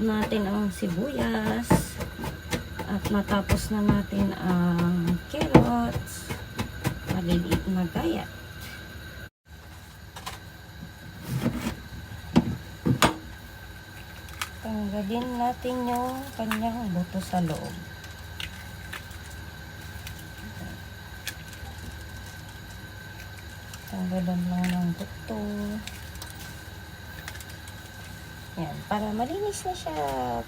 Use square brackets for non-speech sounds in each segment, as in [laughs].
natin ang sibuyas. At matapos na natin ang carrots. Maliliit na gaya. Tanggalin natin yung kanyang buto sa loob. Tanggalan lang ng buto. Yan, para malinis na siya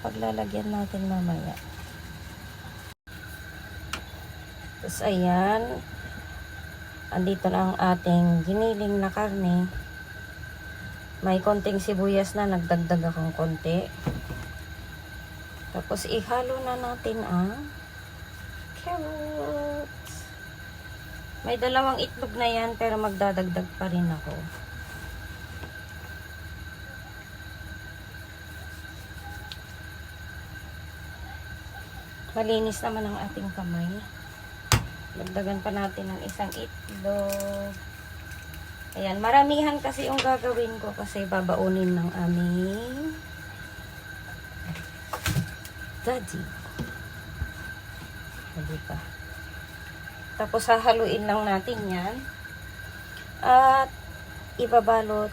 paglalagyan natin mamaya. Tapos ayan, andito na ang ating giniling na karne. May konting sibuyas na, nagdagdag akong konti. Tapos ihalo na natin ang carrots. May dalawang itlog na yan, pero magdadagdag pa rin ako. Malinis naman ang ating kamay. Dagdagan pa natin ng isang itlog. Ayan, maramihan kasi yung gagawin ko kasi babaunin ng aming daddy. Hindi pa. Tapos hahaluin lang natin yan. At ibabalot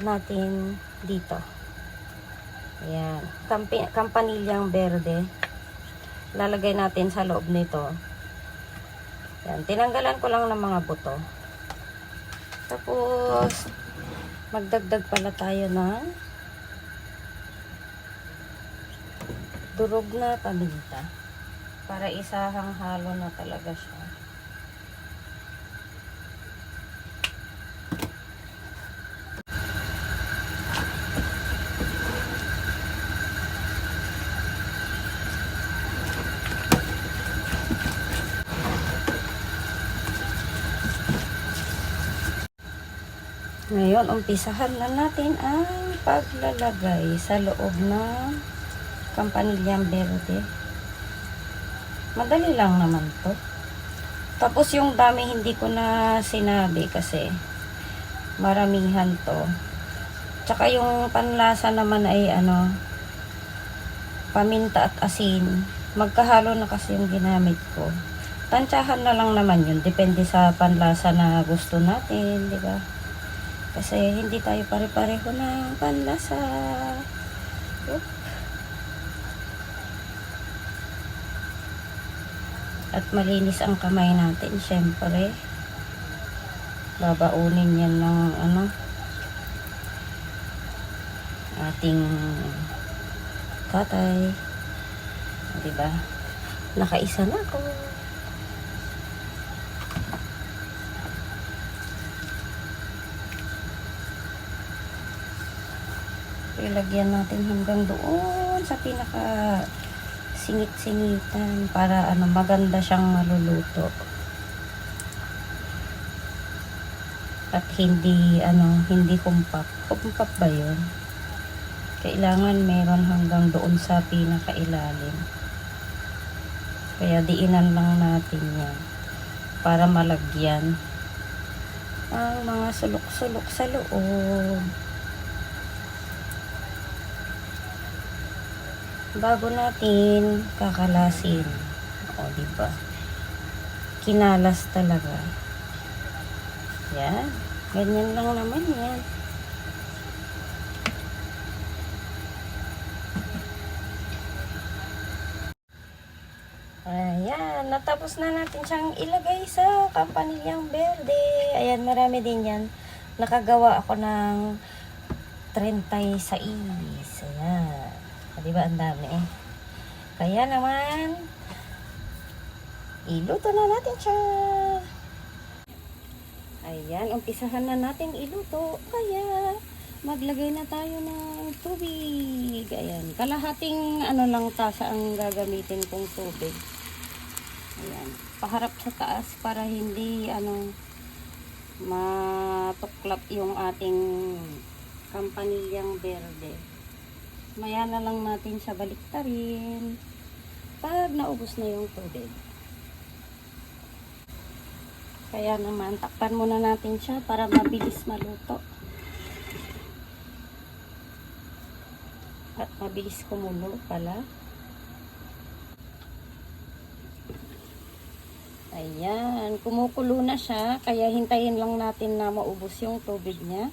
natin dito. Ayan. Kampi, kampanilyang berde. Lalagay natin sa loob nito. Ayan. Tinanggalan ko lang ng mga buto. Tapos, magdagdag pala tayo ng durog na paminta. Para isahang halo na talaga siya. Ngayon, umpisahan na natin ang paglalagay sa loob ng kampanilyang berde. Madali lang naman to. Tapos yung dami hindi ko na sinabi kasi maramihan to. Tsaka yung panlasa naman ay ano, paminta at asin. Magkahalo na kasi yung ginamit ko. Tansyahan na lang naman yun. Depende sa panlasa na gusto natin, di ba? Kasi hindi tayo pare-pareho ng panlasa. At malinis ang kamay natin, syempre. Babaunin yan ng ano, ating katay. Diba? Nakaisa na ako. Ilagyan natin hanggang doon sa pinaka singit-singitan para ano maganda siyang maluluto. At hindi ano hindi kumpak kumpak ba yun? Kailangan meron hanggang doon sa pinakailalim. Kaya diinan lang natin yan para malagyan ang mga sulok-sulok sa loob bago natin kakalasin. O, di ba? Kinalas talaga. Yan. Ganyan lang naman yan. Ayan, natapos na natin siyang ilagay sa kampanilyang berde. Ayan, marami din yan. Nakagawa ako ng 36. O, diba ang dami eh. Kaya naman, iluto na natin siya. Ayan, umpisahan na natin iluto. Kaya, maglagay na tayo ng tubig. Ayan, kalahating ano lang tasa ang gagamitin kong tubig. Ayan, paharap sa taas para hindi ano matuklap yung ating kampanilyang berde. Maya na lang natin siya baliktarin pag naubos na yung tubig. Kaya naman, takpan muna natin siya para mabilis maluto. At Mabilis kumulo pala. Ayan, kumukulo na siya. Kaya hintayin lang natin na maubos yung tubig niya.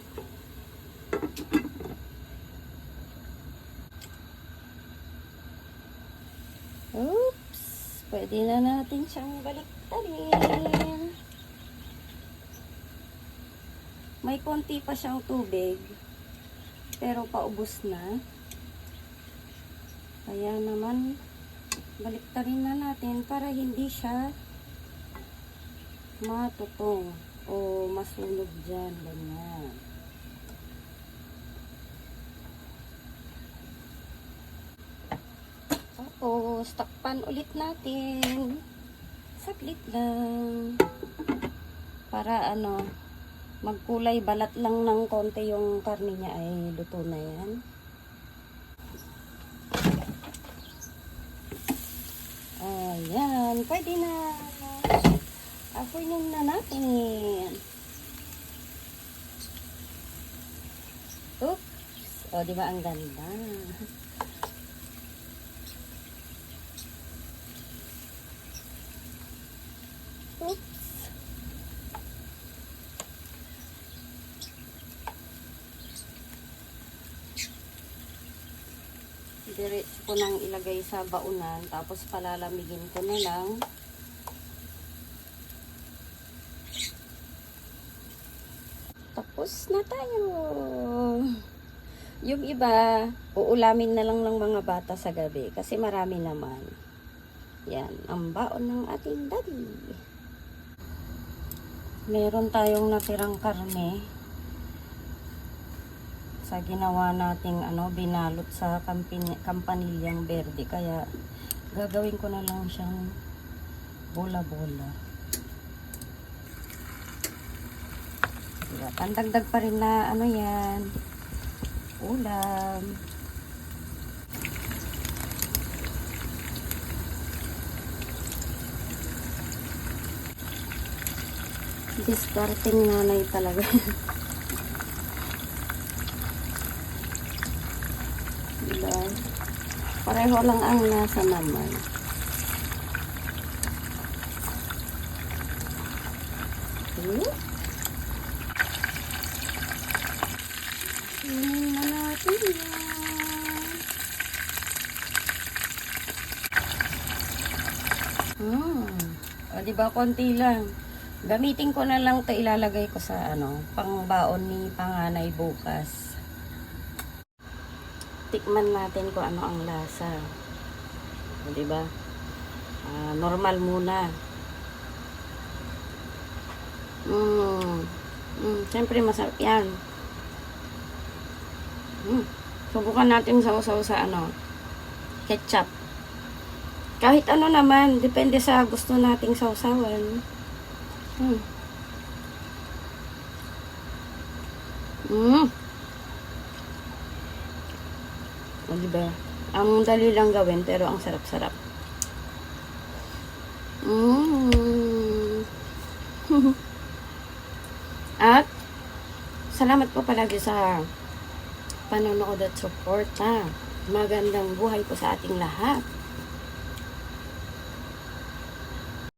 Oops! Pwede na natin siyang baliktarin. May konti pa siyang tubig. Pero paubos na. Kaya naman, baliktarin na natin para hindi siya matutong o masunog dyan. Ganyan. Tapos, takpan ulit natin. Saglit lang. Para ano, magkulay balat lang ng konti yung karne niya ay luto na yan. Ayan, pwede na. Apoyin na natin. Oops. O, di ba ang ganda? Oops. Diretso ko nang ilagay sa baunan, tapos palalamigin ko na lang. Tapos na tayo. Yung iba, uulamin na lang ng mga bata sa gabi kasi marami naman. Yan, ang baon ng ating daddy. Meron tayong natirang karne sa ginawa nating ano, binalot sa kampin- kampanilyang berde. Kaya gagawin ko na lang siyang bola-bola. Diba? Pandagdag pa rin na ano yan, ulam. Discarding nanay talaga. [laughs] diba? Pareho lang ang nasa naman. Hmm? Tingnan na natin yan. Hmm. O, di ba konti lang. Gamitin ko na lang 'to ilalagay ko sa ano, pangbaon ni panganay bukas. Tikman natin kung ano ang lasa. O, di ba? Ah, normal muna. Mm. Mm, siyempre masarap 'yan. Mm. Subukan natin sa usaw sa ano, ketchup. Kahit ano naman, depende sa gusto nating sausawan. Hmm. Mm. O, diba? Ang dali lang gawin, pero ang sarap-sarap. Mm. [laughs] At, salamat po palagi sa panonood at support ha. Magandang buhay po sa ating lahat.